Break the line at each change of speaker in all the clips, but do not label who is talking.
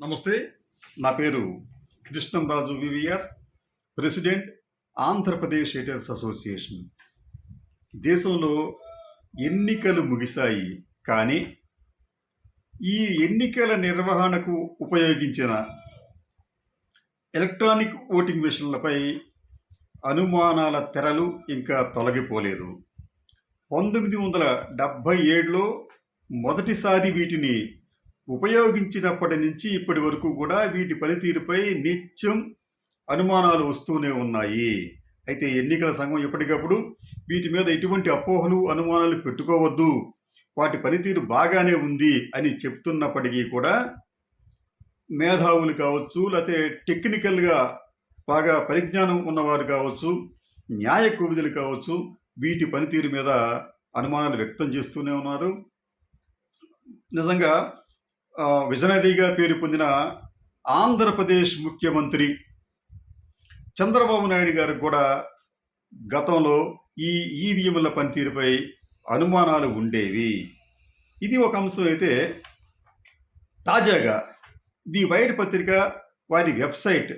నమస్తే నా పేరు Krishnamraju VVR president Andhra Pradesh editors association. దేశంలో ఎన్నికలు ముగిశాయి కానీ ఈ ఎన్నికల నిర్వహణకు ఉపయోగించిన ఎలక్ట్రానిక్ ఓటింగ్ మిషన్లపై అనుమానాల తెరలు ఇంకా తొలగిపోలేదు. పంతొమ్మిది వందల డెబ్భై ఏడులో మొదటిసారి వీటిని ఉపయోగించినప్పటి నుంచి ఇప్పటి వరకు కూడా వీటి పనితీరుపై నిత్యం అనుమానాలు వస్తూనే ఉన్నాయి. అయితే ఎన్నికల సంఘం ఎప్పటికప్పుడు వీటి మీద ఎటువంటి అపోహలు అనుమానాలు పెట్టుకోవద్దు. వాటి పనితీరు బాగానే ఉంది అని చెప్తున్నప్పటికీ కూడా మేధావులు కావచ్చు లేకపోతే టెక్నికల్గా బాగా పరిజ్ఞానం ఉన్నవారు కావచ్చు న్యాయ కోవిధులు కావచ్చు వీటి పనితీరు మీద అనుమానాలు వ్యక్తం చేస్తూనే ఉన్నారు. నిజంగా విజనరీగా పేరు పొందిన ఆంధ్రప్రదేశ్ ముఖ్యమంత్రి చంద్రబాబు నాయుడు గారికి కూడా గతంలో ఈ ఈవీఎంల పనితీరుపై అనుమానాలు ఉండేవి. ఇది ఒక అంశం అయితే తాజాగా ది వైడ్ పత్రిక వారి వెబ్సైట్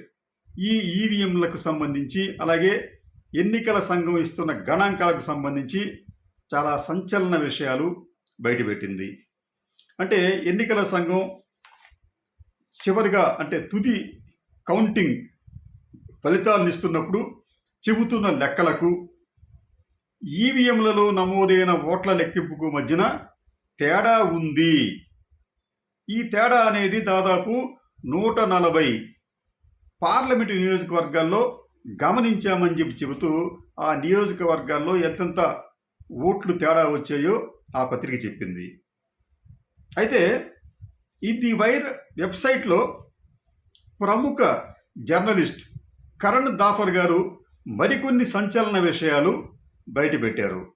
ఈ ఈవీఎంలకు సంబంధించి అలాగే ఎన్నికల సంఘం ఇస్తున్న గణాంకాలకు సంబంధించి చాలా సంచలన విషయాలు బయటపెట్టింది. అంటే ఎన్నికల సంఘం చివరిగా అంటే తుది కౌంటింగ్ ఫలితాలను ఇస్తున్నప్పుడు చెబుతున్న లెక్కలకు ఈవీఎంలలో నమోదైన ఓట్ల లెక్కింపుకు మధ్యన తేడా ఉంది. ఈ తేడా అనేది దాదాపు నూట నలభై పార్లమెంటు నియోజకవర్గాల్లో గమనించామని చెప్పి చెబుతూ ఆ నియోజకవర్గాల్లో ఎంతెంత ఓట్లు తేడా వచ్చాయో ఆ పత్రిక చెప్పింది. అయితే ఇది వైర్ వెబ్సైట్లో ప్రముఖ జర్నలిస్ట్ కరణ్ దాఫర్ గారు మరికొన్ని సంచలన విషయాలు బయటపెట్టారు.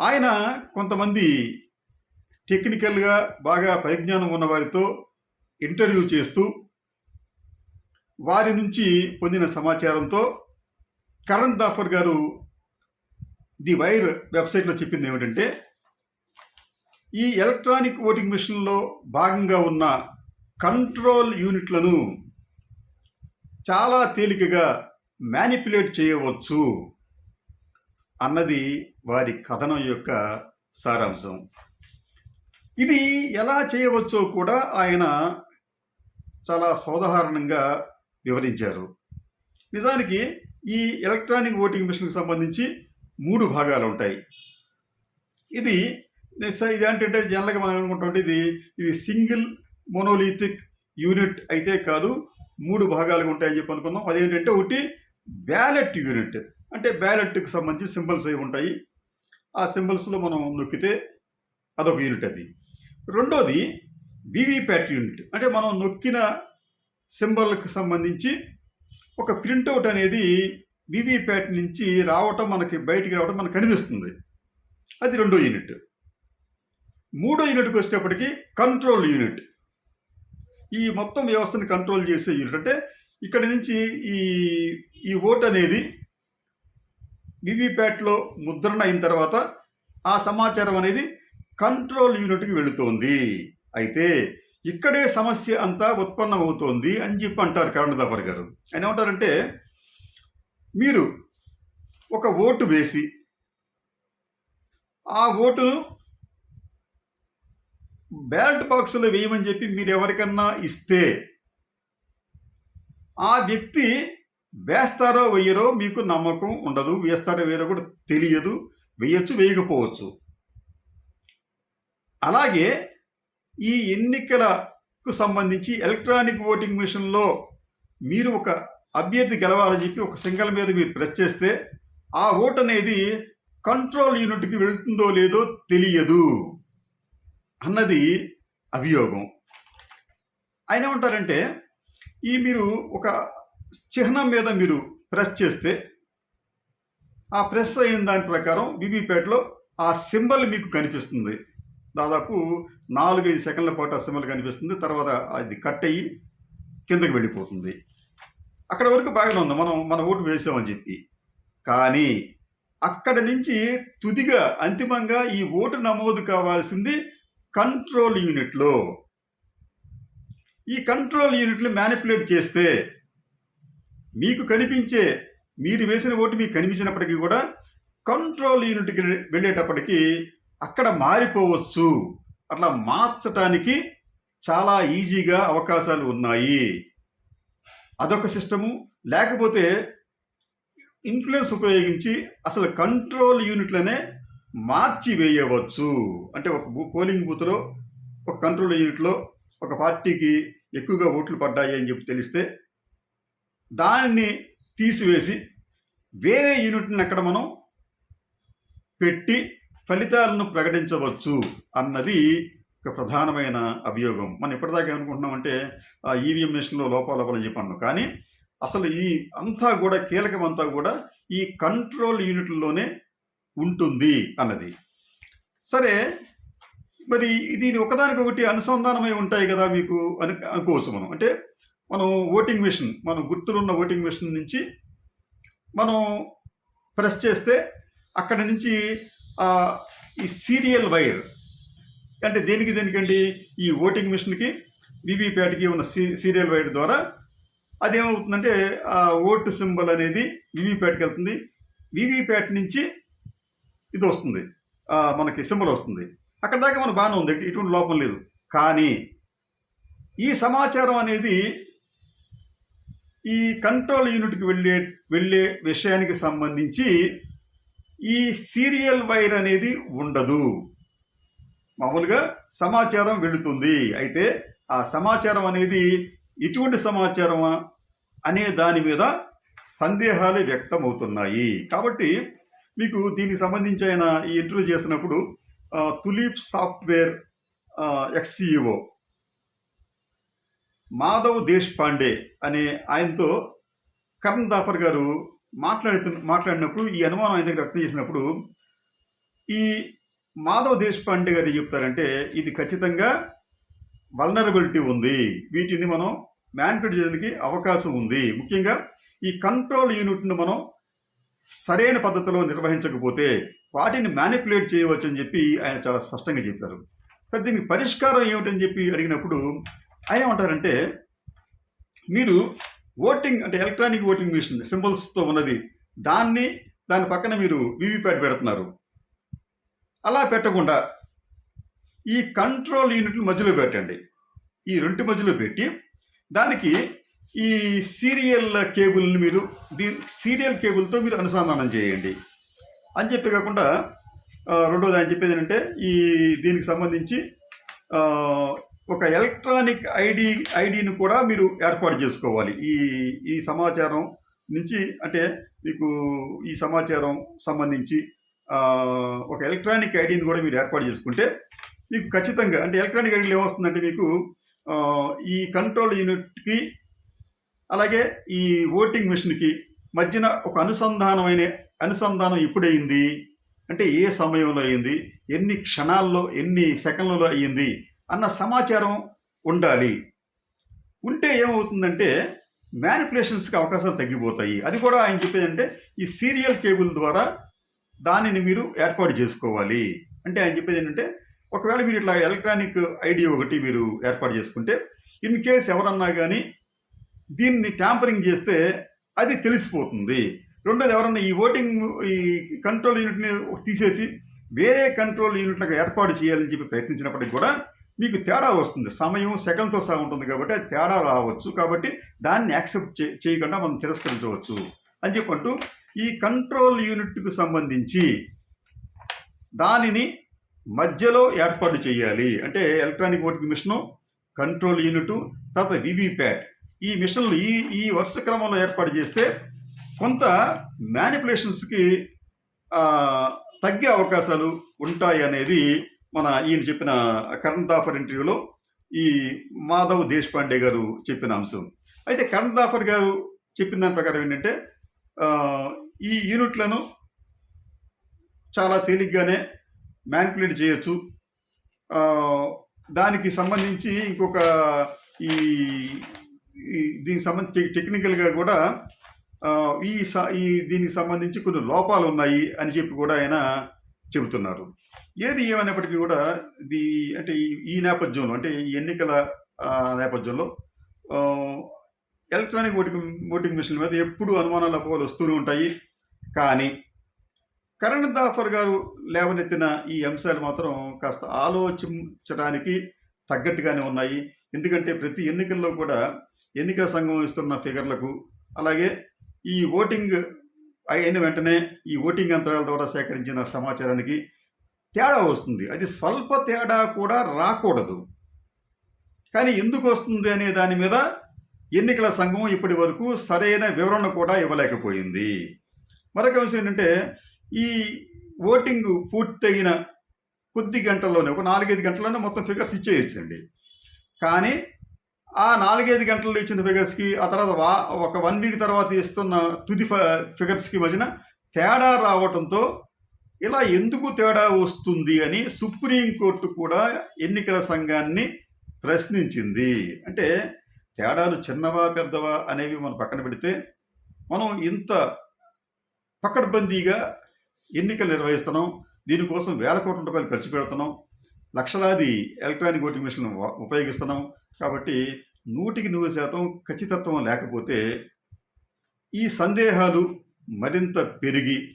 ఆయన కొంతమంది టెక్నికల్గా బాగా పరిజ్ఞానం ఉన్న వారితో ఇంటర్వ్యూ చేస్తూ వారి నుంచి పొందిన సమాచారంతో కరణ్ దాఫర్ గారు ది వైర్ వెబ్సైట్లో చెప్పింది ఏమిటంటే ఈ ఎలక్ట్రానిక్ ఓటింగ్ మిషన్లో భాగంగా ఉన్న కంట్రోల్ యూనిట్లను చాలా తేలికగా మ్యానిపులేట్ చేయవచ్చు అన్నది వారి కథనం యొక్క సారాంశం. ఇది ఎలా చేయవచ్చో కూడా ఆయన చాలా సోదాహరణంగా వివరించారు. నిజానికి ఈ ఎలక్ట్రానిక్ ఓటింగ్ మిషన్కి సంబంధించి మూడు భాగాలు ఉంటాయి ఇది నెక్స్ట్ ఇది ఏంటంటే జనరల్గా మనం ఏమనుకుంటాం ఇది ఇది సింగిల్ మోనోలిథిక్ యూనిట్ అయితే కాదు మూడు భాగాలుగా ఉంటాయని చెప్పి అనుకుందాం. అదేంటంటే ఒకటి బ్యాలెట్ యూనిట్. అంటే బ్యాలెట్కి సంబంధించి సింబల్స్ అవి ఉంటాయి. ఆ సింబల్స్లో మనం నొక్కితే అదొక యూనిట్ అది. రెండోది వివిప్యాట్ యూనిట్. అంటే మనం నొక్కిన సింబల్కి సంబంధించి ఒక ప్రింట్అవుట్ అనేది వివిప్యాట్ నుంచి రావటం మనకి బయటికి రావటం మనకు కనిపిస్తుంది. అది రెండో యూనిట్. మూడో యూనిట్కి వచ్చేటప్పటికి కంట్రోల్ యూనిట్ ఈ మొత్తం వ్యవస్థని కంట్రోల్ చేసే యూనిట్ అంటే ఇక్కడి నుంచి ఈ ఈ ఓట్ అనేది వివిప్యాట్లో ముద్రణ అయిన తర్వాత ఆ సమాచారం అనేది కంట్రోల్ యూనిట్కి వెళుతోంది. అయితే ఇక్కడే సమస్య అంతా ఉత్పన్నమవుతోంది అని చెప్పి అంటారు కరణదాపర్ గారు. ఆయన ఏమంటారంటే మీరు ఒక ఓటు వేసి ఆ ఓటును బ్యాలెట్ బాక్సులో వేయమని చెప్పి మీరు ఎవరికన్నా ఇస్తే ఆ వ్యక్తి వేస్తారో వేయరో మీకు నమ్మకం ఉండదు వేస్తారో వేయరో కూడా తెలియదు వేయచ్చు వేయకపోవచ్చు. అలాగే ఈ ఎన్నికలకు సంబంధించి ఎలక్ట్రానిక్ ఓటింగ్ మిషన్లో మీరు ఒక అభ్యర్థి గెలవాలని చెప్పి ఒక సింగల్ మీద మీరు ప్రెస్ చేస్తే ఆ ఓటు అనేది కంట్రోల్ యూనిట్కి వెళ్తుందో లేదో తెలియదు. అన్నది అభియోగం. ఆయన ఏమంటారంటే ఈ మీరు ఒక చిహ్నం మీద మీరు ప్రెస్ చేస్తే ఆ ప్రెస్ అయిన దాని ప్రకారం బీబీపేటలో ఆ సింబల్ మీకు కనిపిస్తుంది. దాదాపు నాలుగైదు సెకండ్ల పాటు ఆ సింబల్ కనిపిస్తుంది. తర్వాత అది కట్ అయ్యి కిందకి వెళ్ళిపోతుంది. అక్కడ వరకు బాగానే ఉంది. మనం మన ఓటు వేసామని చెప్పి. కానీ అక్కడ నుంచి తుదిగా అంతిమంగా ఈ ఓటు నమోదు కావాల్సింది కంట్రోల్ యూనిట్లో ఈ కంట్రోల్ యూనిట్లు మ్యానిపులేట్ చేస్తే మీకు కనిపించే మీరు వేసిన ఓటు మీకు కనిపించినప్పటికీ కూడా కంట్రోల్ యూనిట్కి వెళ్ళేటప్పటికీ అక్కడ మారిపోవచ్చు. అట్లా మార్చటానికి చాలా ఈజీగా అవకాశాలు ఉన్నాయి. అదొక సిస్టము. లేకపోతే ఇన్ఫ్లుయెన్స్ ఉపయోగించి అసలు కంట్రోల్ యూనిట్లనే మార్చి వేయవచ్చు అంటే ఒక పోలింగ్ బూత్లో ఒక కంట్రోల్ యూనిట్లో ఒక పార్టీకి ఎక్కువగా ఓట్లు పడ్డాయి అని చెప్పి తెలిస్తే దాన్ని తీసివేసి వేరే యూనిట్ని అక్కడ మనం పెట్టి ఫలితాలను ప్రకటించవచ్చు అన్నది ఒక ప్రధానమైన అభియోగం. మనం ఇప్పటిదాకా ఏమనుకుంటున్నామంటే ఆ ఈవీఎం మిషన్లో లోపాలని చెప్పాను. కానీ అసలు ఈ అంతా కూడా కీలకం అంతా కూడా ఈ కంట్రోల్ యూనిట్లలోనే ఉంటుంది అన్నది. సరే మరి దీని ఒకదానికొకటి అనుసంధానమై ఉంటాయి కదా మీకు అని అనుకోవచ్చు మనం అంటే మనం ఓటింగ్ మిషన్ మనం గుర్తులున్న ఓటింగ్ మిషన్ నుంచి మనం ప్రెస్ చేస్తే అక్కడ నుంచి ఈ సీరియల్ వైర్ అంటే దేనికి దేనికండి? ఈ ఓటింగ్ మిషన్కి వివిప్యాట్కి ఉన్న సీ సీరియల్ వైర్ ద్వారా అదేమవుతుందంటే ఆ ఓటు సింబల్ అనేది వివిప్యాట్కి వెళ్తుంది. వివిప్యాట్ నుంచి ఇది వస్తుంది. మనకి సింబల్ వస్తుంది. అక్కడ దాకా మనకు బాగానే ఉంది. ఇటువంటి లోపం లేదు. కానీ ఈ సమాచారం అనేది ఈ కంట్రోల్ యూనిట్కి వెళ్ళే వెళ్ళే విషయానికి సంబంధించి ఈ సీరియల్ వైర్ అనేది ఉండదు. మామూలుగా సమాచారం వెళుతుంది. అయితే ఆ సమాచారం అనేది ఎటువంటి సమాచారమా అనే దాని మీద సందేహాలు వ్యక్తమవుతున్నాయి. కాబట్టి మీకు దీనికి సంబంధించి ఆయన ఈ ఇంటర్వ్యూ చేసినప్పుడు Tulip software ex CEO Madhav Desh Pandey అనే ఆయనతో కరణ్ దాఫర్ గారు మాట్లాడుతు మాట్లాడినప్పుడు ఈ అనుమానం ఆయన దగ్గర వ్యక్తం చేసినప్పుడు ఈ మాధవ్ దేశ్ పాండే గారు చెప్తారంటే ఇది ఖచ్చితంగా వల్నరబిలిటీ ఉంది. వీటిని మనం మ్యానిపులేట్ చేయడానికి అవకాశం ఉంది. ముఖ్యంగా ఈ కంట్రోల్ యూనిట్ను మనం సరైన పద్ధతిలో నిర్వహించకపోతే వాటిని మ్యానిపులేట్ చేయవచ్చు అని చెప్పి ఆయన చాలా స్పష్టంగా చెప్పారు. సరే దీనికి పరిష్కారం ఏమిటని చెప్పి అడిగినప్పుడు ఆయన ఏమంటారంటే మీరు ఓటింగ్ అంటే ఎలక్ట్రానిక్ ఓటింగ్ మిషన్ సింబల్స్తో ఉన్నది దాన్ని దాని పక్కన మీరు వీవీప్యాట్ పెడుతున్నారు. అలా పెట్టకుండా ఈ కంట్రోల్ యూనిట్లు మధ్యలో పెట్టండి. ఈ రెండు మధ్యలో పెట్టి దానికి ఈ సీరియల్ కేబుల్ని మీరు దీ సీరియల్ కేబుల్తో మీరు అనుసంధానం చేయండి. అని చెప్పి కాకుండా రెండోది ఆయన చెప్పేది ఏంటంటే ఈ దీనికి సంబంధించి ఒక ఎలక్ట్రానిక్ ఐడి ఐడిని కూడా మీరు ఏర్పాటు చేసుకోవాలి. ఈ ఈ సమాచారం నుంచి అంటే మీకు ఈ సమాచారం సంబంధించి ఒక ఎలక్ట్రానిక్ ఐడిని కూడా మీరు ఏర్పాటు చేసుకుంటే మీకు ఖచ్చితంగా అంటే ఎలక్ట్రానిక్ ఐడీలు ఏమొస్తుందంటే మీకు ఈ కంట్రోల్ యూనిట్కి అలాగే ఈ ఓటింగ్ మిషన్కి మధ్యన ఒక అనుసంధానమైన అనుసంధానం ఎప్పుడైంది అంటే ఏ సమయంలో అయింది? ఎన్ని క్షణాల్లో ఎన్ని సెకండ్లలో అయ్యింది అన్న సమాచారం ఉండాలి. ఉంటే ఏమవుతుందంటే మ్యానిపులేషన్స్కి అవకాశాలు తగ్గిపోతాయి. అది కూడా ఆయన చెప్పేదంటే ఈ సీరియల్ కేబుల్ ద్వారా దానిని మీరు ఏర్పాటు చేసుకోవాలి. అంటే ఆయన చెప్పేది ఏంటంటే ఒకవేళ మీరు ఇట్లా ఎలక్ట్రానిక్ ఐడి ఒకటి మీరు ఏర్పాటు చేసుకుంటే ఇన్ కేస్ ఎవరన్నా కానీ దీన్ని ట్యాంపరింగ్ చేస్తే అది తెలిసిపోతుంది. రెండోది ఎవరన్నా ఈ ఓటింగ్ ఈ కంట్రోల్ యూనిట్ని తీసేసి వేరే కంట్రోల్ యూనిట్లకు ఏర్పాటు చేయాలని చెప్పి ప్రయత్నించినప్పటికి కూడా మీకు తేడా వస్తుంది. సమయం సెకండ్తో సహా ఉంటుంది కాబట్టి అది తేడా రావచ్చు. కాబట్టి దాన్ని యాక్సెప్ట్ చే చేయకుండా మనం తిరస్కరించవచ్చు అని చెప్పంటూ ఈ కంట్రోల్ యూనిట్కు సంబంధించి దానిని మధ్యలో ఏర్పాటు చేయాలి. అంటే electronic voting machine control unit తర్వాత వివిప్యాట్ ఈ మిషన్లు ఈ ఈ వరుస క్రమంలో ఏర్పాటు చేస్తే కొంత మ్యానిపులేషన్స్కి తగ్గే అవకాశాలు ఉంటాయి అనేది మన ఈయన చెప్పిన కరణ్ ఆఫర్ ఇంటర్వ్యూలో ఈ మాధవ్ దేశపాండే గారు చెప్పిన అంశం. అయితే కరణ్ ఆఫర్ గారు చెప్పిన దాని ప్రకారం ఏంటంటే ఈ యూనిట్లను చాలా తేలిగ్గానే మ్యానిపులేట్ చేయొచ్చు. దానికి సంబంధించి ఇంకొక ఈ దీనికి సంబంధించి టెక్నికల్గా కూడా ఈ స- ఈ దీనికి సంబంధించి కొన్ని లోపాలు ఉన్నాయి అని చెప్పి కూడా ఆయన చెబుతున్నారు. ఏది ఏమైనప్పటికీ కూడా ఇది అంటే ఈ- ఈ నేపథ్యంలో అంటే ఈ ఎన్నికల నేపథ్యంలో ఎలక్ట్రానిక్ ఓటింగ్ ఓటింగ్ మిషన్ల మీద ఎప్పుడు అనుమానాలు అపోహలు వస్తూనే ఉంటాయి. కానీ కరణ్ దాఫర్ గారు లేవనెత్తిన ఈ అంశాలు మాత్రం కాస్త ఆలోచించడానికి తగ్గట్టుగానే ఉన్నాయి. ఎందుకంటే ప్రతి ఎన్నికల్లో కూడా ఎన్నికల సంఘం ఇస్తున్న ఫిగర్లకు అలాగే ఈ ఓటింగ్ అయిన వెంటనే ఈ ఓటింగ్ యంత్రాల ద్వారా సేకరించిన సమాచారానికి తేడా వస్తుంది. అది స్వల్ప తేడా కూడా రాకూడదు. కానీ ఎందుకు వస్తుంది అనే దాని మీద ఎన్నికల సంఘం ఇప్పటి వరకు సరైన వివరణ కూడా ఇవ్వలేకపోయింది. మరొక విషయం ఏంటంటే ఈ ఓటింగ్ పూర్తయిన కొద్ది గంటల్లోనే ఒక నాలుగైదు గంటల్లోనే మొత్తం ఫిగర్స్ ఇచ్చేయచ్చండి. కానీ ఆ నాలుగైదు గంటల్లో ఇచ్చిన ఫిగర్స్కి ఆ తర్వాత వా ఒక వన్ వీక్ తర్వాత ఇస్తున్న తుది ఫ- ఫిగర్స్కి మధ్యన తేడా రావడంతో ఇలా ఎందుకు తేడా వస్తుంది అని సుప్రీంకోర్టు కూడా ఎన్నికల సంఘాన్ని ప్రశ్నించింది. అంటే తేడాలు చిన్నవా పెద్దవా అనేవి మనం పక్కన పెడితే మనం ఇంత పకడ్బందీగా ఎన్నికలు నిర్వహిస్తున్నాం దీనికోసం వేల కోట్ల రూపాయలు ఖర్చు పెడుతున్నాం లక్షలాది ఎలక్ట్రానిక్ ఓటింగ్ మిషన్లు ఉపయోగిస్తున్నాం. కాబట్టి నూటికి నూరు శాతం ఖచ్చితత్వం లేకపోతే ఈ సందేహాలు మరింత పెరిగి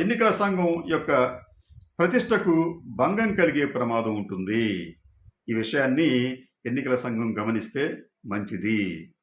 ఎన్నికల సంఘం యొక్క ప్రతిష్టకు భంగం కలిగే ప్రమాదం ఉంటుంది. ఈ విషయాన్ని ఎన్నికల సంఘం గమనిస్తే మంచిది.